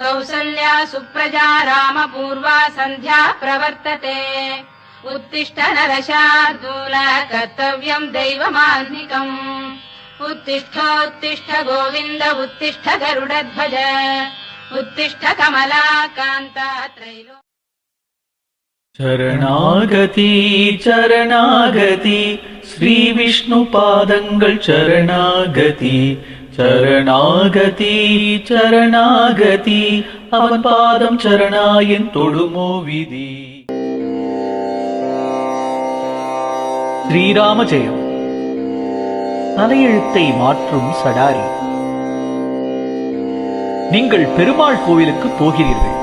कौसल्या सुप्रजा राम पूर्वा सन्ध्या प्रवर्तते। उत्तिष्ठ नरशार्दूल कर्तव्यम् दैवमान्निकम् उत्तिष्ठोत्तिष्ठ गोविन्द उत्तिष्ठ गरुडध्वज। उत्तिष्ठ कमला कान्ता त्रयो चरणागती चरणागति श्रीविष्णु पादङ्गरणागति சரணாகதி சரணாகதி. அவன் பாதம் சரணாயின் தொடுமோ விதி. ஸ்ரீராம ஜெயம் தலையெழுத்தை மாற்றும் சடாரி. நீங்கள் பெருமாள் கோவிலுக்கு போகிறீர்கள்.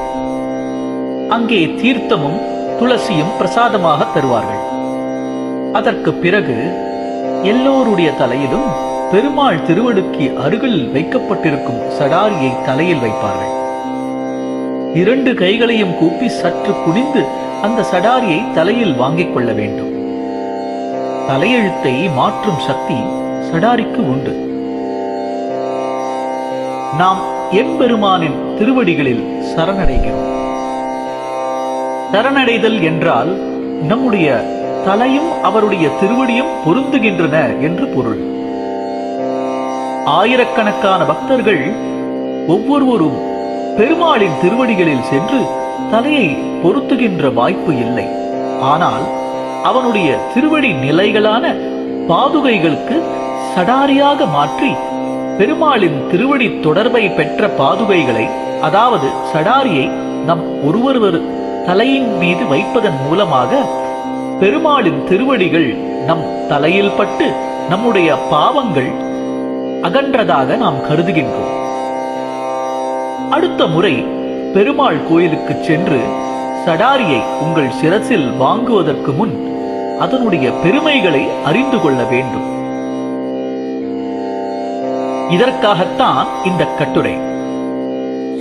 அங்கே தீர்த்தமும் துளசியும் பிரசாதமாக தருவார்கள். அதற்கு பிறகு எல்லோருடைய தலையிலும் பெருமாள் திருவடுக்கி அருகில் வைக்கப்பட்டிருக்கும் சடாரியை தலையில் வைப்பார்கள். இரண்டு கைகளையும் கூப்பி சற்று குனிந்து அந்த சடாரியை தலையில் வாங்கிக் கொள்ள வேண்டும். தலையெழுத்தை மாற்றும் சக்தி சடாரிக்கு உண்டு. நாம் எம்பெருமானின் திருவடிகளில் சரணடைகிறோம். சரணடைதல் என்றால் நம்முடைய தலையும் அவருடைய திருவடியும் பொருந்துகின்றன என்று பொருள். ஆயிரக்கணக்கான பக்தர்கள் ஒவ்வொருவரும் பெருமாளின் திருவடிகளில் சென்று தலையை பொருத்துகின்ற வாய்ப்பு இல்லை. ஆனால் அவனுடைய திருவடி நிலைகளான பாதுகைகளுக்கு சடாரியாக மாற்றி பெருமாளின் திருவடி தொடர்பை பெற்ற பாதுகைகளை அதாவது சடாரியை நம் ஒருவொருவர் தலையின் மீது வைப்பதன் மூலமாக பெருமாளின் திருவடிகள் நம் தலையில் பட்டு நம்முடைய பாவங்கள் அகன்றதாக நாம் கருதுகின்றோம். அடுத்த முறை பெருமாள் கோயிலுக்கு சென்று சடாரியை உங்கள் சிரசில் வாங்குவதற்கு முன் அதனுடைய பெருமைகளை அறிந்து கொள்ள வேண்டும். இதற்காகத்தான் இந்த கட்டுரை.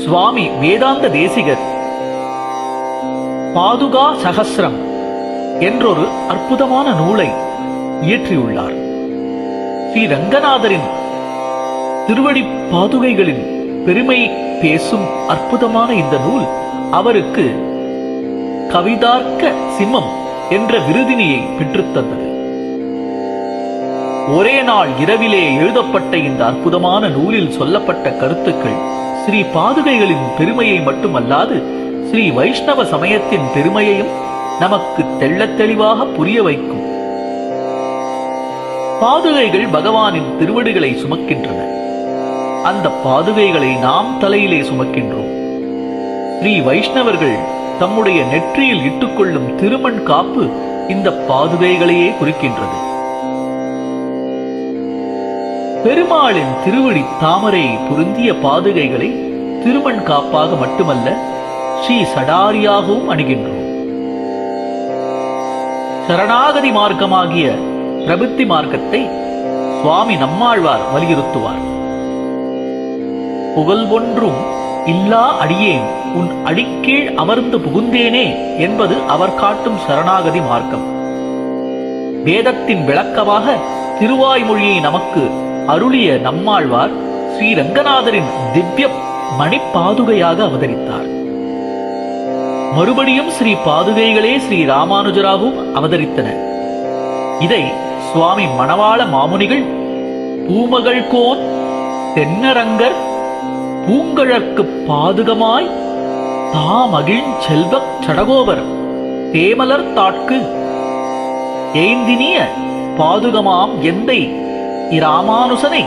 சுவாமி வேதாந்த தேசிகர் பாதுகா சகசிரம் என்றொரு அற்புதமான நூலை இயற்றியுள்ளார். ஸ்ரீ ரங்கநாதரின் திருவடி பாதுகைகளின் பெருமை பேசும் அற்புதமான இந்த நூல் அவருக்கு கவிதார்க்க சிம்மம் என்ற விருதினியை பெற்றுத்தந்தது. ஒரே நாள் இரவிலே எழுதப்பட்ட இந்த அற்புதமான நூலில் சொல்லப்பட்ட கருத்துக்கள் ஸ்ரீ பாதுகைகளின் பெருமையை மட்டுமல்லாது ஸ்ரீ வைஷ்ணவ சமயத்தின் பெருமையையும் நமக்கு தெள்ள தெளிவாக புரிய வைக்கும். பாதுகைகள் பகவானின் திருவடிகளை சுமக்கின்றன. அந்த பாதுகைகளை நாம் தலையிலே சுமக்கின்றோம். ஸ்ரீ வைஷ்ணவர்கள் தம்முடைய நெற்றியில் இட்டுக்கொள்ளும் திருமண் காப்பு இந்த பாதுகைகளையே குறிக்கின்றது. பெருமாளின் திருவடி தாமரை பொருந்திய பாதுகைகளை திருமண் காப்பாக மட்டுமல்ல ஸ்ரீ சடாரியாகவும் அணுகின்றோம். சரணாகதி மார்க்கமாகிய பிரபுத்தி மார்க்கத்தை சுவாமி நம்மாழ்வார் வலியுறுத்துவார். புகழ்வொன்றும் இல்லா அடியேன். உன் அடிக்கீழ் அமர்ந்து புகுந்தேனே என்பது அவர் காட்டும் சரணாகதி மார்க்கம். வேதத்தின் விளக்கமாக திருவாய்மொழியை நமக்கு அருளிய நம்மாழ்வார் ஸ்ரீரங்கநாதரின் திவ்ய மணிப்பாதுகையாக அவதரித்தார். மறுபடியும் ஸ்ரீ பாதுகைகளே ஸ்ரீ ராமானுஜராகவும் அவதரித்தன. இதை சுவாமி மணவாள மாமுனிகள் பூமகள் கோன் தென்னரங்கர் பூங்கழற்கு பாதுகமாய் தாமகிழ் செல்வக் சடகோபர் தேமலர் தாட்கு. ஏந்தினிய பாதுகமாம் எந்தை இராமானுசனை?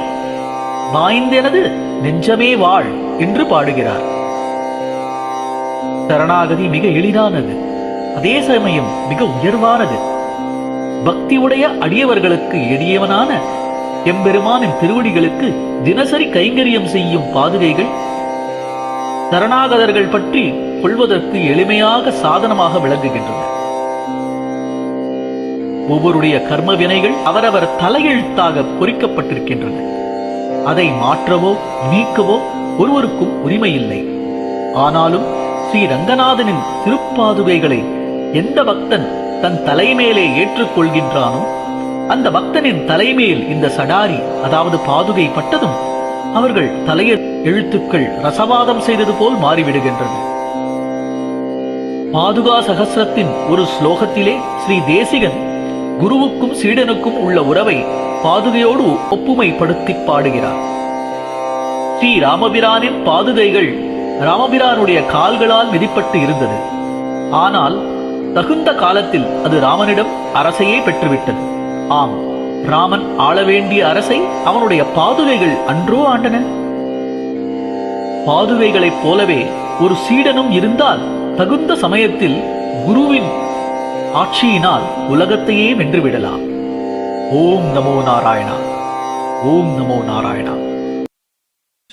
வாய்ந்தெனது நெஞ்சமே வாழ் என்று பாடுகிறார். சரணாகதி மிக எளிதானது. அதே சமயம் மிக உயர்வானது. பக்தியுடைய அடியவர்களுக்கு எளியவனான எம்பெருமானின் திருவடிகளுக்கு தினசரி கைங்கரியம் செய்யும் பாதுகைகள் சரணாகதர்கள் பற்றி கொள்வதற்கு எளிமையாக சாதனமாக விளங்குகின்றன. ஒவ்வொருடைய கர்ம வினைகள் அவரவர் தலையெழுத்தாக பொறிக்கப்பட்டிருக்கின்றன. அதை மாற்றவோ நீக்கவோ ஒருவருக்கும் உரிமை இல்லை ஆனாலும் ஸ்ரீ ரங்கநாதனின் திருப்பாதுகைகளை எந்த பக்தன் தன் தலைமேலே ஏற்றுக்கொள்கின்றானோ அந்த பக்தனின் தலைமேல் இந்த சடாரி அதாவது பாதுகை பட்டதும் அவர்கள் தலைய எழுத்துக்கள் ரசவாதம் செய்தது போல் மாறிவிடுகின்றன பாதுகா சகசிரத்தின் ஒரு ஸ்லோகத்திலே ஸ்ரீ தேசிகன் குருவுக்கும் சீடனுக்கும் உள்ள உறவை பாதுகையோடு ஒப்புமைப்படுத்தி பாடுகிறார். ஸ்ரீ ராமபிரானின் பாதுகைகள் ராமபிரானுடைய கால்களால் விதிப்பட்டு இருந்தது. ஆனால் தகுந்த காலத்தில் அது ராமனிடம் அரசையே பெற்றுவிட்டது. ஆம் ராமன் ஆள வேண்டிய அரசை அவனுடைய பாதுகைகள் அன்றோ ஆண்டன? பாதுகைகளைப் போலவே ஒரு சீடனும் இருந்தால் தகுந்த சமயத்தில் குருவின் ஆட்சியினால் உலகத்தையே வென்றுவிடலாம். ஓம் நமோ நாராயணா. ஓம் நமோ நாராயணா.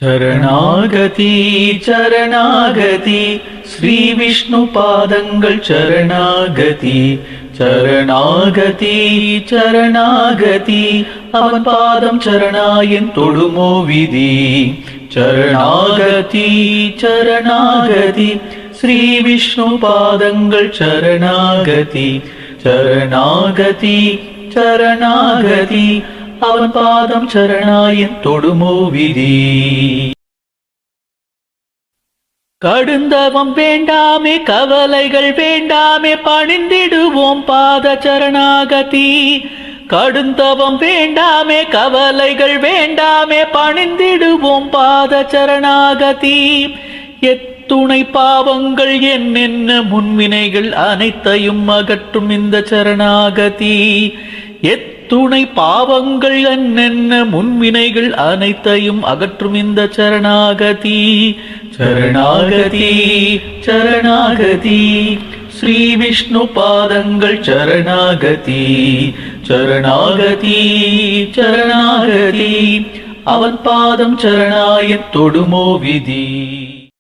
சரணாகதி சரணாகதி. ஸ்ரீ விஷ்ணு பாதங்கள் சரணாகதி. சரணாகதி சரணாகதி. அவன் பாதம் சரணாயின் தொழுமோ விதி. சரணாகதி சரணாகதி. ஸ்ரீ விஷ்ணு பாதங்கள் சரணாகதி. சரணாகதி சரணாகதி. அவன் பாதம் சரணாயன் தொடுமோ விதி கடுந்தவம் வேண்டாமே கவலைகள் வேண்டாமே பணிந்திடுவோம் பாத சரணாகதி கடுந்தவம் வேண்டாமே கவலைகள் வேண்டாமே பணிந்திடுவோம் பாத சரணாகதி எத்துணை பாவங்கள் என்னென்ன முன்வினைகள் அனைத்தையும் அகற்றும் இந்த சரணாகதி எத்துணை பாவங்கள் என்னென்ன முன்வினைகள் அனைத்தையும் அகற்றும் இந்த சரணாகதி. சரணாகதி சரணாகதி. ஸ்ரீ விஷ்ணு பாதங்கள் சரணாகதி. சரணாகதி சரணாகதி. அவன் பாதம் சரணாய தொடுமோ விதி.